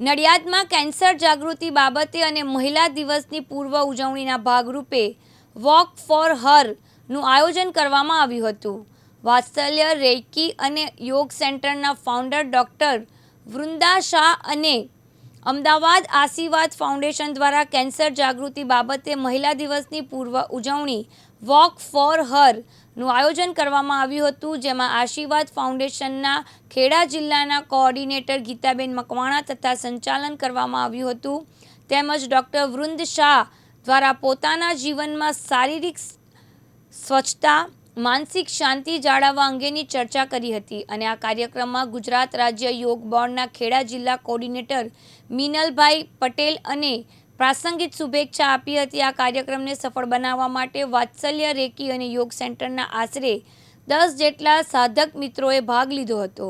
નડિયાદમાં cancer જાગૃતિ બાબતે અને મહિલા દિવસની પૂર્વ ઉજવણીના ભાગરૂપે વોક ફોર હરનું આયોજન કરવામાં આવ્યું હતું. વાત્સલ્ય રેકી અને યોગ સેન્ટરના ફાઉન્ડર ડૉક્ટર વૃંદા શાહ અને અમદાવાદ આશીર્વાદ ફાઉન્ડેશન દ્વારા કેન્સર જાગૃતિ બાબતે મહિલા દિવસની પૂર્વ ઉજવણી, વોક ફોર હરનું આયોજન કરવામાં આવ્યું હતું, જેમાં આશીર્વાદ ફાઉન્ડેશનના ખેડા જિલ્લાના કોઓર્ડિનેટર ગીતાબેન મકવાણા તથા સંચાલન કરવામાં આવ્યું હતું. તેમજ ડૉક્ટર વૃંદ શાહ દ્વારા પોતાના જીવનમાં શારીરિક સ્વચ્છતા માનસિક શાંતિ જાળવવા અંગેની ચર્ચા કરી હતી અને આ કાર્યક્રમમાં ગુજરાત રાજ્ય યોગ બોર્ડના ખેડા જિલ્લા કોર્ડિનેટર મિનલભાઈ પટેલ અને પ્રાસંગિક શુભેચ્છા આપી હતી. આ કાર્યક્રમને સફળ બનાવવા માટે વાત્સલ્ય રેકી અને યોગ સેન્ટરના આશરે દસ જેટલા સાધક મિત્રોએ ભાગ લીધો હતો.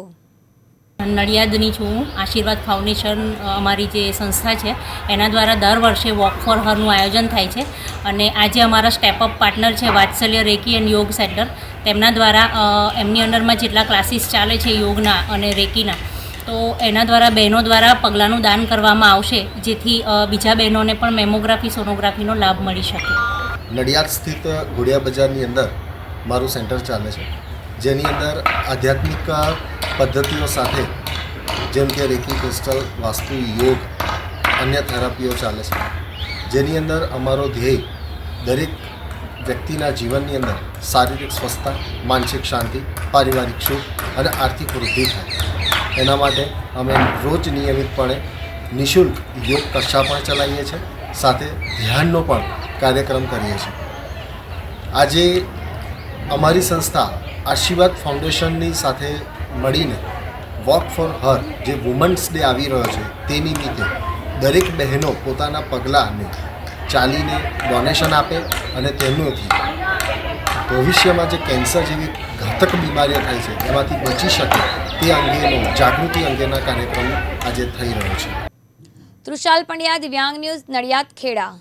નડિયાદની છું. આશીર્વાદ ફાઉન્ડેશન અમારી જે સંસ્થા છે, એના દ્વારા દર વર્ષે વોક ફોર હરનું આયોજન થાય છે. અને આજે અમારા સ્ટેપઅપ પાર્ટનર છે, Vatsalya reiki and yoga centre. તેમના દ્વારા એમની અંડરમાં જેટલા ક્લાસીસ ચાલે છે યોગના અને રેકીના, તો એના દ્વારા બહેનો દ્વારા પગલાંનું દાન કરવામાં આવશે, જેથી બીજા બહેનોને પણ મેમોગ્રાફી, સોનોગ્રાફીનો લાભ મળી શકે. નડિયાદ સ્થિત ઘોડિયા બજારની અંદર મારું સેન્ટર ચાલે છે. જેની અંદર આધ્યાત્મિક પદ્ધતિઓ સાથે, જેમ કે રેકી ક્રિસ્ટલ, વાસ્તુ, યોગ, અન્ય થેરાપીઓ ચાલે છે. જેની અંદર અમારો ધ્યેય દરેક વ્યક્તિના જીવનની અંદર શારીરિક સ્વસ્થતા, માનસિક શાંતિ, પારિવારિક સુખ અને આર્થિક વૃદ્ધિ થાય. એના માટે અમે રોજ નિયમિતપણે નિઃશુલ્ક યોગ કક્ષા પણ ચલાવીએ છીએ, સાથે ધ્યાનનો પણ કાર્યક્રમ કરીએ છીએ. આજે અમારી સંસ્થા આશીર્વાદ ફાઉન્ડેશનની સાથે મળીને વોક ફોર હર જે વુમન્સ ડે આવી રહ્યો છે તે નિમિત્તે દરેક બહેનો પોતાના પગલાંને ચાલીને ડોનેશન આપે અને તેનાથી ભવિષ્યમાં જે કેન્સર જેવી ઘાતક બીમારીઓ થાય છે, એમાંથી બચી શકે તે અંગેનો જાગૃતિ અંગેના કાર્યક્રમ આજે થઈ રહ્યો છે. તૃષાલ પંડ્યા દિવ્યાંગ ન્યૂઝ નડિયાદ ખેડા.